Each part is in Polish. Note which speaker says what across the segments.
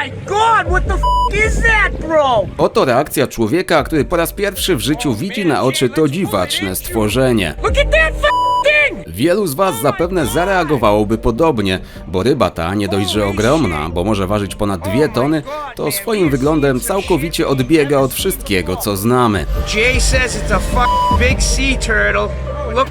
Speaker 1: my god, what the f is that, bro?
Speaker 2: Oto reakcja człowieka, który po raz pierwszy w życiu widzi na oczy to dziwaczne stworzenie.
Speaker 1: Look at that!
Speaker 2: Wielu z Was zapewne zareagowałoby podobnie, bo ryba ta nie dość, że ogromna, bo może ważyć ponad dwie tony, to swoim wyglądem całkowicie odbiega od wszystkiego, co znamy.
Speaker 1: Jay says it's a big sea turtle. Look,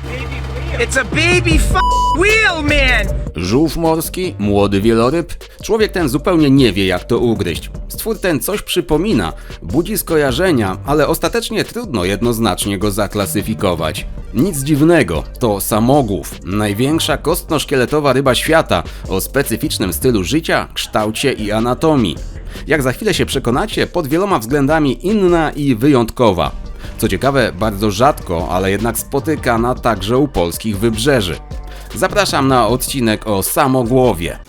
Speaker 1: it's a baby f wheel, man!
Speaker 2: Żółw morski, młody wieloryb. Człowiek ten zupełnie nie wie, jak to ugryźć. Stwór ten coś przypomina, budzi skojarzenia, ale ostatecznie trudno jednoznacznie go zaklasyfikować. Nic dziwnego, to samogłów, największa kostno-szkieletowa ryba świata o specyficznym stylu życia, kształcie i anatomii. Jak za chwilę się przekonacie, pod wieloma względami inna i wyjątkowa. Co ciekawe, bardzo rzadko, ale jednak spotykana także u polskich wybrzeży. Zapraszam na odcinek o samogłowie.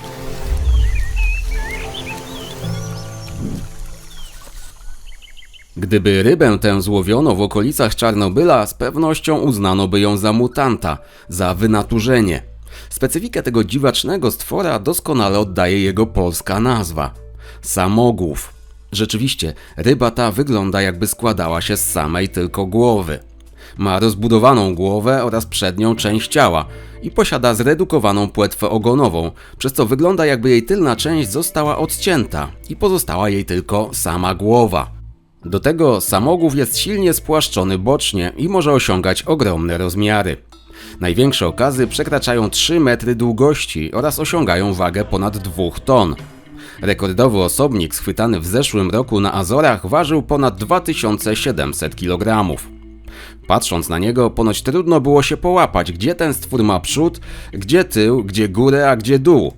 Speaker 2: Gdyby rybę tę złowiono w okolicach Czarnobyla, z pewnością uznano by ją za mutanta, za wynaturzenie. Specyfikę tego dziwacznego stwora doskonale oddaje jego polska nazwa samogłów. Rzeczywiście, ryba ta wygląda jakby składała się z samej tylko głowy. Ma rozbudowaną głowę oraz przednią część ciała i posiada zredukowaną płetwę ogonową, przez co wygląda jakby jej tylna część została odcięta i pozostała jej tylko sama głowa. Do tego samogłów jest silnie spłaszczony bocznie i może osiągać ogromne rozmiary. Największe okazy przekraczają 3 metry długości oraz osiągają wagę ponad 2 ton. Rekordowy osobnik schwytany w zeszłym roku na Azorach ważył ponad 2700 kg. Patrząc na niego, ponoć trudno było się połapać, gdzie ten stwór ma przód, gdzie tył, gdzie górę, a gdzie dół.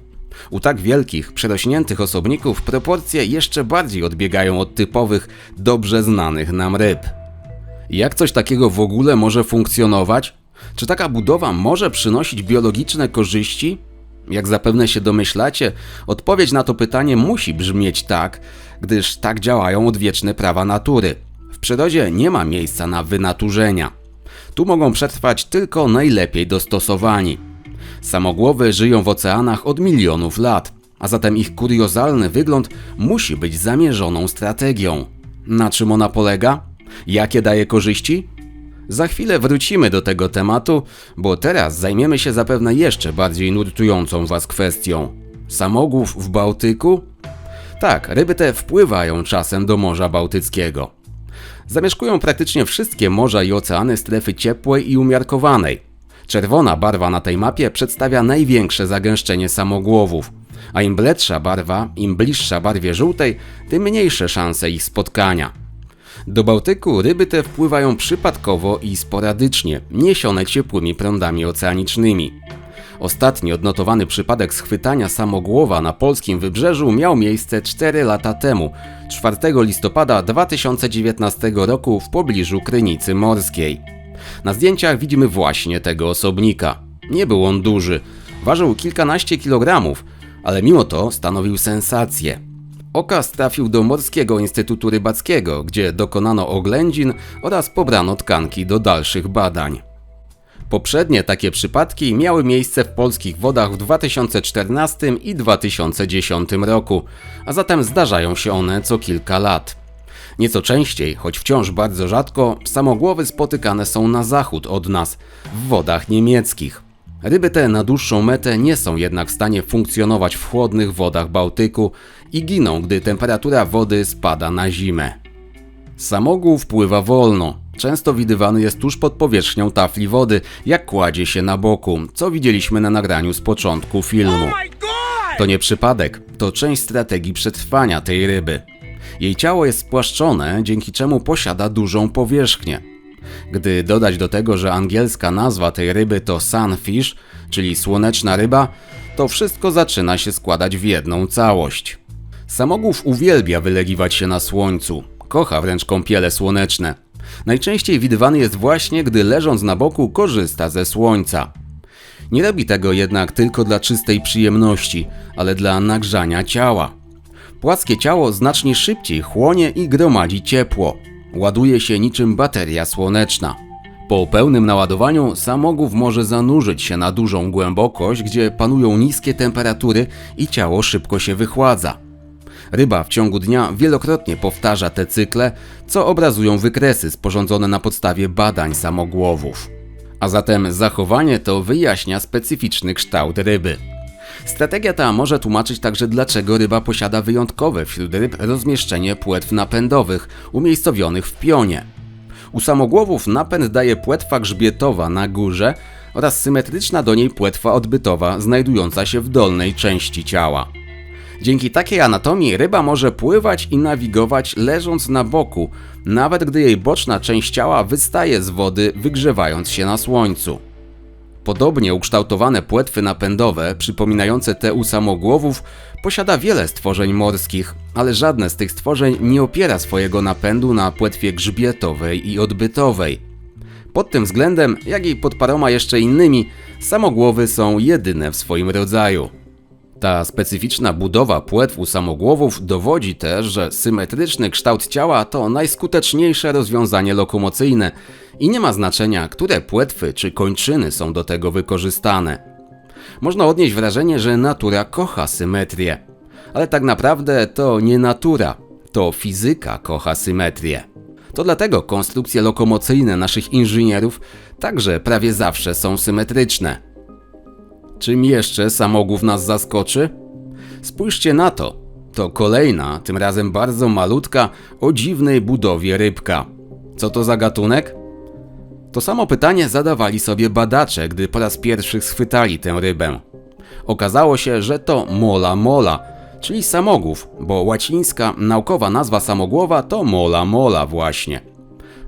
Speaker 2: U tak wielkich, przerośniętych osobników proporcje jeszcze bardziej odbiegają od typowych, dobrze znanych nam ryb. Jak coś takiego w ogóle może funkcjonować? Czy taka budowa może przynosić biologiczne korzyści? Jak zapewne się domyślacie, odpowiedź na to pytanie musi brzmieć tak, gdyż tak działają odwieczne prawa natury. Przyrodzie nie ma miejsca na wynaturzenia. Tu mogą przetrwać tylko najlepiej dostosowani. Samogłowy żyją w oceanach od milionów lat, a zatem ich kuriozalny wygląd musi być zamierzoną strategią. Na czym ona polega? Jakie daje korzyści? Za chwilę wrócimy do tego tematu, bo teraz zajmiemy się zapewne jeszcze bardziej nurtującą Was kwestią. Samogłów w Bałtyku? Tak, ryby te wpływają czasem do Morza Bałtyckiego. Zamieszkują praktycznie wszystkie morza i oceany strefy ciepłej i umiarkowanej. Czerwona barwa na tej mapie przedstawia największe zagęszczenie samogłowów, a im bledsza barwa, im bliższa barwie żółtej, tym mniejsze szanse ich spotkania. Do Bałtyku ryby te wpływają przypadkowo i sporadycznie, niesione ciepłymi prądami oceanicznymi. Ostatni odnotowany przypadek schwytania samogłowa na polskim wybrzeżu miał miejsce 4 lata temu, 4 listopada 2019 roku w pobliżu Krynicy Morskiej. Na zdjęciach widzimy właśnie tego osobnika. Nie był on duży, ważył kilkanaście kilogramów, ale mimo to stanowił sensację. Okaz trafił do Morskiego Instytutu Rybackiego, gdzie dokonano oględzin oraz pobrano tkanki do dalszych badań. Poprzednie takie przypadki miały miejsce w polskich wodach w 2014 i 2010 roku, a zatem zdarzają się one co kilka lat. Nieco częściej, choć wciąż bardzo rzadko, samogłowy spotykane są na zachód od nas, w wodach niemieckich. Ryby te na dłuższą metę nie są jednak w stanie funkcjonować w chłodnych wodach Bałtyku i giną, gdy temperatura wody spada na zimę. Samogłów pływa wolno. Często widywany jest tuż pod powierzchnią tafli wody, jak kładzie się na boku, co widzieliśmy na nagraniu z początku filmu.
Speaker 1: Oh!
Speaker 2: To nie przypadek, to część strategii przetrwania tej ryby. Jej ciało jest spłaszczone, dzięki czemu posiada dużą powierzchnię. Gdy dodać do tego, że angielska nazwa tej ryby to sunfish, czyli słoneczna ryba, to wszystko zaczyna się składać w jedną całość. Samogłów uwielbia wylegiwać się na słońcu, kocha wręcz kąpiele słoneczne. Najczęściej widywany jest właśnie, gdy leżąc na boku korzysta ze słońca. Nie robi tego jednak tylko dla czystej przyjemności, ale dla nagrzania ciała. Płaskie ciało znacznie szybciej chłonie i gromadzi ciepło. Ładuje się niczym bateria słoneczna. Po pełnym naładowaniu samogłów może zanurzyć się na dużą głębokość, gdzie panują niskie temperatury i ciało szybko się wychładza. Ryba w ciągu dnia wielokrotnie powtarza te cykle, co obrazują wykresy sporządzone na podstawie badań samogłowów. A zatem zachowanie to wyjaśnia specyficzny kształt ryby. Strategia ta może tłumaczyć także dlaczego ryba posiada wyjątkowe wśród ryb rozmieszczenie płetw napędowych umiejscowionych w pionie. U samogłowów napęd daje płetwa grzbietowa na górze oraz symetryczna do niej płetwa odbytowa znajdująca się w dolnej części ciała. Dzięki takiej anatomii ryba może pływać i nawigować leżąc na boku, nawet gdy jej boczna część ciała wystaje z wody, wygrzewając się na słońcu. Podobnie ukształtowane płetwy napędowe, przypominające te u samogłowów, posiada wiele stworzeń morskich, ale żadne z tych stworzeń nie opiera swojego napędu na płetwie grzbietowej i odbytowej. Pod tym względem, jak i pod paroma jeszcze innymi, samogłowy są jedyne w swoim rodzaju. Ta specyficzna budowa płetw u samogłowów dowodzi też, że symetryczny kształt ciała to najskuteczniejsze rozwiązanie lokomocyjne i nie ma znaczenia, które płetwy czy kończyny są do tego wykorzystane. Można odnieść wrażenie, że natura kocha symetrię, ale tak naprawdę to nie natura, to fizyka kocha symetrię. To dlatego konstrukcje lokomocyjne naszych inżynierów także prawie zawsze są symetryczne. Czym jeszcze samogłów nas zaskoczy? Spójrzcie na to. To kolejna, tym razem bardzo malutka, o dziwnej budowie rybka. Co to za gatunek? To samo pytanie zadawali sobie badacze, gdy po raz pierwszy schwytali tę rybę. Okazało się, że to mola mola, czyli samogłów, bo łacińska naukowa nazwa samogłowa to mola mola właśnie.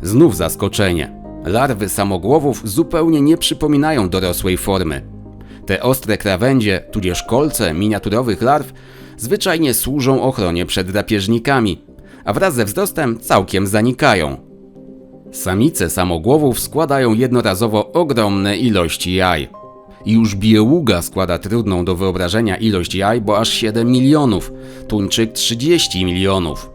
Speaker 2: Znów zaskoczenie. Larwy samogłowów zupełnie nie przypominają dorosłej formy. Te ostre krawędzie, tudzież kolce miniaturowych larw zwyczajnie służą ochronie przed drapieżnikami, a wraz ze wzrostem całkiem zanikają. Samice samogłowów składają jednorazowo ogromne ilości jaj. Już bieługa składa trudną do wyobrażenia ilość jaj, bo aż 7 milionów, tuńczyk 30 milionów.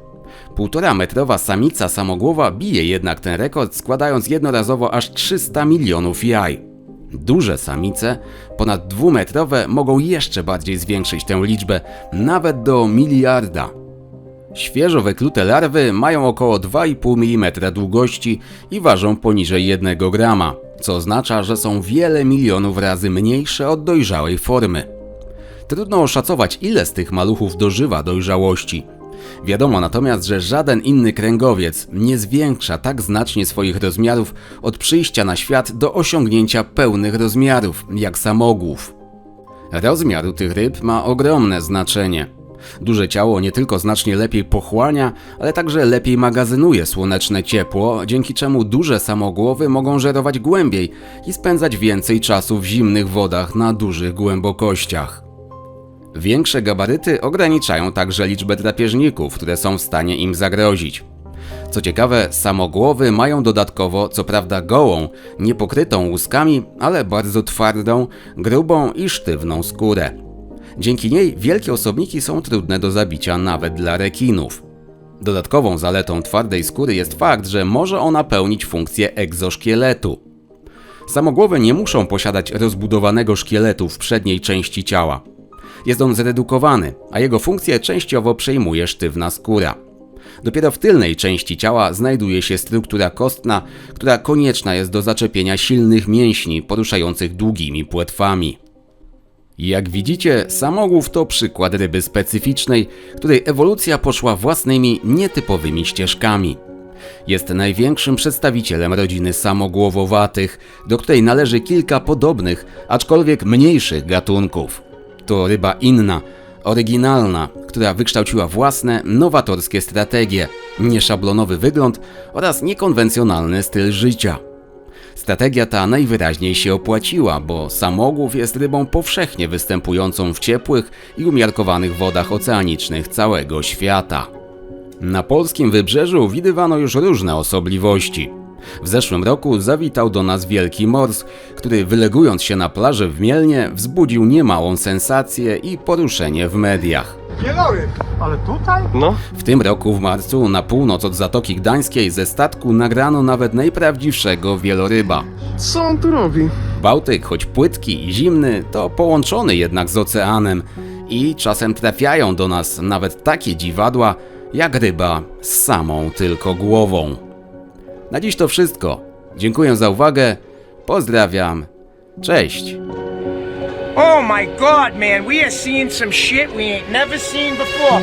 Speaker 2: Półtora metrowa samica samogłowa bije jednak ten rekord, składając jednorazowo aż 300 milionów jaj. Duże samice, ponad dwumetrowe, mogą jeszcze bardziej zwiększyć tę liczbę, nawet do miliarda. Świeżo wyklute larwy mają około 2,5 mm długości i ważą poniżej 1 grama, co oznacza, że są wiele milionów razy mniejsze od dojrzałej formy. Trudno oszacować, ile z tych maluchów dożywa dojrzałości. Wiadomo natomiast, że żaden inny kręgowiec nie zwiększa tak znacznie swoich rozmiarów od przyjścia na świat do osiągnięcia pełnych rozmiarów, jak samogłów. Rozmiar tych ryb ma ogromne znaczenie. Duże ciało nie tylko znacznie lepiej pochłania, ale także lepiej magazynuje słoneczne ciepło, dzięki czemu duże samogłowy mogą żerować głębiej i spędzać więcej czasu w zimnych wodach na dużych głębokościach. Większe gabaryty ograniczają także liczbę drapieżników, które są w stanie im zagrozić. Co ciekawe, samogłowy mają dodatkowo, co prawda gołą, niepokrytą łuskami, ale bardzo twardą, grubą i sztywną skórę. Dzięki niej wielkie osobniki są trudne do zabicia nawet dla rekinów. Dodatkową zaletą twardej skóry jest fakt, że może ona pełnić funkcję egzoszkieletu. Samogłowy nie muszą posiadać rozbudowanego szkieletu w przedniej części ciała. Jest on zredukowany, a jego funkcję częściowo przejmuje sztywna skóra. Dopiero w tylnej części ciała znajduje się struktura kostna, która konieczna jest do zaczepienia silnych mięśni poruszających długimi płetwami. Jak widzicie, samogłów to przykład ryby specyficznej, której ewolucja poszła własnymi, nietypowymi ścieżkami. Jest największym przedstawicielem rodziny samogłowowatych, do której należy kilka podobnych, aczkolwiek mniejszych gatunków. To ryba inna, oryginalna, która wykształciła własne, nowatorskie strategie, nieszablonowy wygląd oraz niekonwencjonalny styl życia. Strategia ta najwyraźniej się opłaciła, bo samogłów jest rybą powszechnie występującą w ciepłych i umiarkowanych wodach oceanicznych całego świata. Na polskim wybrzeżu widywano już różne osobliwości. W zeszłym roku zawitał do nas wielki mors, który wylegując się na plaży w Mielnie wzbudził niemałą sensację i poruszenie w mediach.
Speaker 3: Wieloryb, ale tutaj?
Speaker 4: No,
Speaker 2: W tym roku w marcu na północ od Zatoki Gdańskiej ze statku nagrano nawet najprawdziwszego wieloryba.
Speaker 3: Co on tu robi?
Speaker 2: Bałtyk, choć płytki i zimny, to połączony jednak z oceanem I czasem trafiają do nas nawet takie dziwadła, jak ryba z samą tylko głową. Na dziś to wszystko. Dziękuję za uwagę. Pozdrawiam. Cześć.
Speaker 1: Oh my god, man, we are seeing some shit we ain't never seen before.